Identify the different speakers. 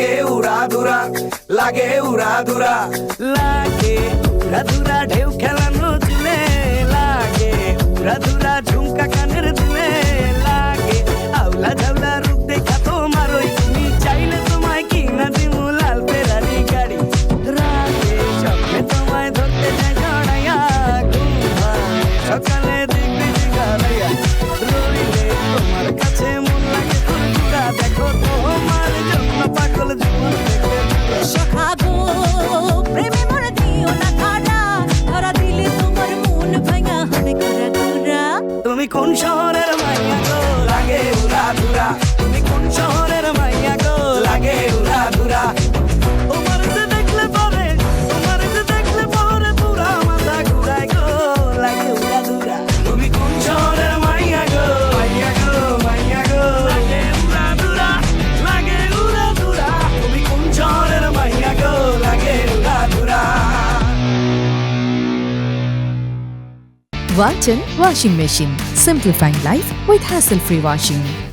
Speaker 1: লাগে উড়া দুরা লাগে উড়া দুরা
Speaker 2: লাগে উড়া দুরা ঢেউ খেলানো চুলে লাগে উড়া দুরা ঝুমকা কানের দুলে, লাগে আউলা ঝাউলা রূপ দেখা তোমার ওই তুমি চাইলে তোমায় কিনা দিমু লাল ফেরারি গাড়ি। রাগে স্বপ্নে তোমায় ধরতে যায় জড়াইয়া ঘুম সকালে দেখবি গালাইয়া রইলে তুমি কোন শহরের
Speaker 3: Walton Washing Machine, simplifying life with hassle-free washing.